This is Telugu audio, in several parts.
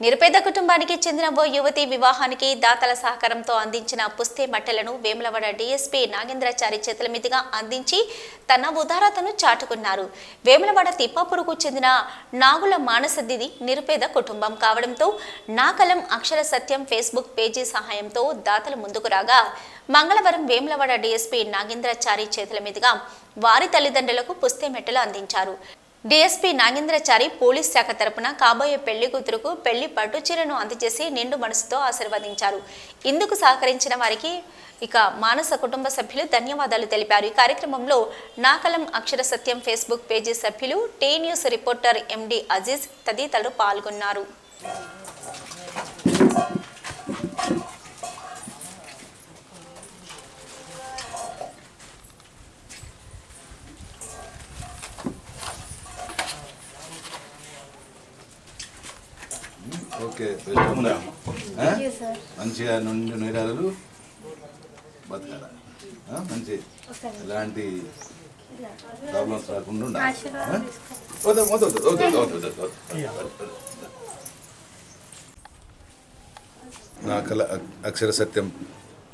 నిరుపేద కుటుంబానికి చెందిన ఓ యువతి వివాహానికి దాతల సహకారంతో అందించిన పుస్తే మట్టెలను వేములవాడ డీఎస్పీ నాగేంద్రాచారి చేతుల మీదుగా అందించి తన ఉదారతను చాటుకున్నారు. వేములవాడ తిప్పాపురకు చెందిన నాగుల మానసదిది నిరుపేద కుటుంబం కావడంతో నాకలం అక్షర సత్యం ఫేస్బుక్ పేజీ సహాయంతో దాతలు ముందుకు రాగా మంగళవారం వేములవాడ డీఎస్పీ నాగేంద్రాచారి చేతుల మీదుగా వారి తల్లిదండ్రులకు పుస్తే మెట్టలు అందించారు. డీఎస్పీ నాగేంద్రచారి పోలీస్ శాఖ తరపున కాబోయే పెళ్ళి కూతురుకు పెళ్ళి పట్టుచీరను అందజేసి నిండు మనసుతో ఆశీర్వదించారు. ఇందుకు సహకరించిన వారికి ఇక మానస కుటుంబ సభ్యులు ధన్యవాదాలు తెలిపారు. ఈ కార్యక్రమంలో నాకలం అక్షర సత్యం ఫేస్బుక్ పేజీ సభ్యులు T news reporter MD Aziz తదితరులు పాల్గొన్నారు. ఓకే? మంచిగా నుండి నీరాలు బతకాల? మంచి ఎలాంటి ప్రాబ్లమ్స్ రాకుండా ఉండాలి. నా కళ అక్షర సత్యం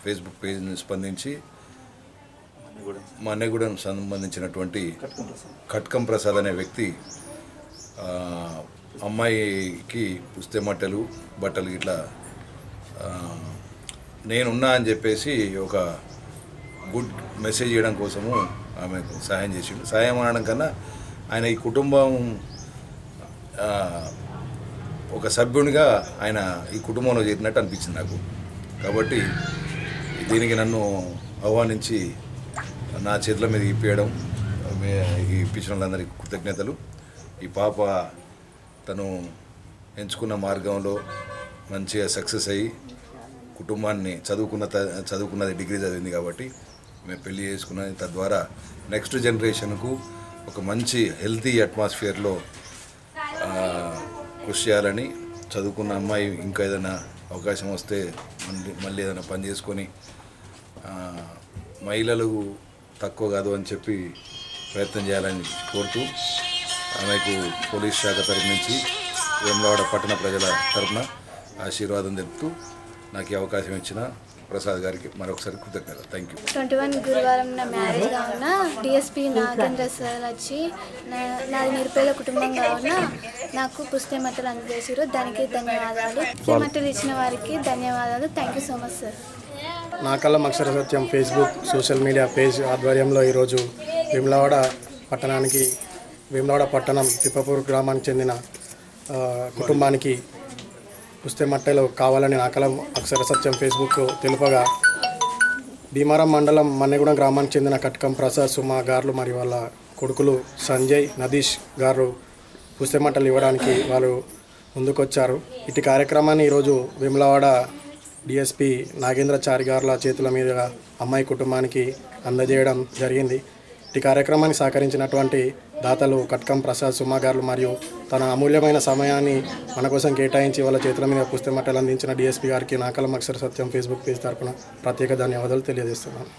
ఫేస్బుక్ పేజ్ని స్పందించి మా అన్నగూడెం సంబంధించినటువంటి కట్కం ప్రసాద్ అనే వ్యక్తి ఆ, అమ్మాయికి పుస్తే మట్టలు బట్టలు ఇట్లా నేనున్నా అని చెప్పేసి ఒక గుడ్ మెసేజ్ చేయడం కోసము ఆమెకు సహాయం చేసిండు. సహాయం అనడం కన్నా ఆయన ఈ కుటుంబం ఒక సభ్యునిగా ఆయన ఈ కుటుంబంలో చేరినట్టు అనిపించింది నాకు. కాబట్టి దీనికి నన్ను ఆహ్వానించి నా చేతుల మీద ఇప్పించడం ఈ ఇప్పించిన వాళ్ళందరికీ కృతజ్ఞతలు. ఈ పాప తను ఎంచుకున్న మార్గంలో మంచిగా సక్సెస్ అయ్యి కుటుంబాన్ని చదువుకున్న త- చదువుకున్నది డిగ్రీ చదివింది కాబట్టి మేము పెళ్ళి చేసుకున్నది. తద్వారా నెక్స్ట్ జనరేషన్కు ఒక మంచి హెల్తీ అట్మాస్ఫియర్లో కృషి చేయాలని చదువుకున్న అమ్మాయి ఇంకా ఏదైనా అవకాశం వస్తే మళ్ళీ మళ్ళీ ఏదైనా పని చేసుకొని మహిళలు తక్కువ కాదు అని చెప్పి ప్రయత్నం చేయాలని కోరుతూ ఆమెకు పోలీస్ శాఖ తరపు నుంచి వేములవాడ పట్టణ ప్రజల తరపున ఆశీర్వాదం తెలుపుతూ నాకు ఈ అవకాశం ఇచ్చిన ప్రసాద్ గారికి మరొకసారి కృతజ్ఞత థ్యాంక్ యూ ట్వంటీ వన్ గురువారం నా మ్యారేజ్ కావున డిఎస్పి నాగేంద్ర సార్ వచ్చి నా నాది నిరుపేద కుటుంబం కావున నాకు పుస్తక మట్టలు అందజేసారు దానికి ధన్యవాదాలు. మట్టలు ఇచ్చిన వారికి ధన్యవాదాలు. Thank you so much sir Naa Kalam Akshara Satyam Facebook social media page ఆధ్వర్యంలో ఈరోజు వేములవాడ పట్టణానికి వేములవాడ పట్టణం తిప్పపూర్ గ్రామానికి చెందిన కుటుంబానికి పుస్తే మట్టలో కావాలని నా కలం అక్షర సత్యం ఫేస్బుక్ తెలుపగా భీమారం మండలం మన్నెగూడెం గ్రామానికి చెందిన కట్కం ప్రసాద్ సుమా గారు మరియు వాళ్ళ కొడుకులు సంజయ్ నదీష్ గారు పుస్తే మట్టలు ఇవ్వడానికి వాళ్ళు ముందుకొచ్చారు. ఇటు కార్యక్రమాన్ని ఈరోజు వేములవాడ డిఎస్పి నాగేంద్రచారి గారుల చేతుల మీదుగా అమ్మాయి కుటుంబానికి అందజేయడం జరిగింది. ఈ కార్యక్రమానికి సహకరించినటువంటి దాతలు కట్కం ప్రసాద్ సుమా మరియు తన అమూల్యమైన సమయాన్ని మన కోసం కేటాయించి వాళ్ళ చేతుల మీద పుస్తకమట్టలు అందించిన డిఎస్పి గారికి నాకలం అక్షర సత్యం ఫేస్బుక్ పేజ్ తరపున ప్రత్యేక ధన్యవాదాలు తెలియజేస్తున్నాను.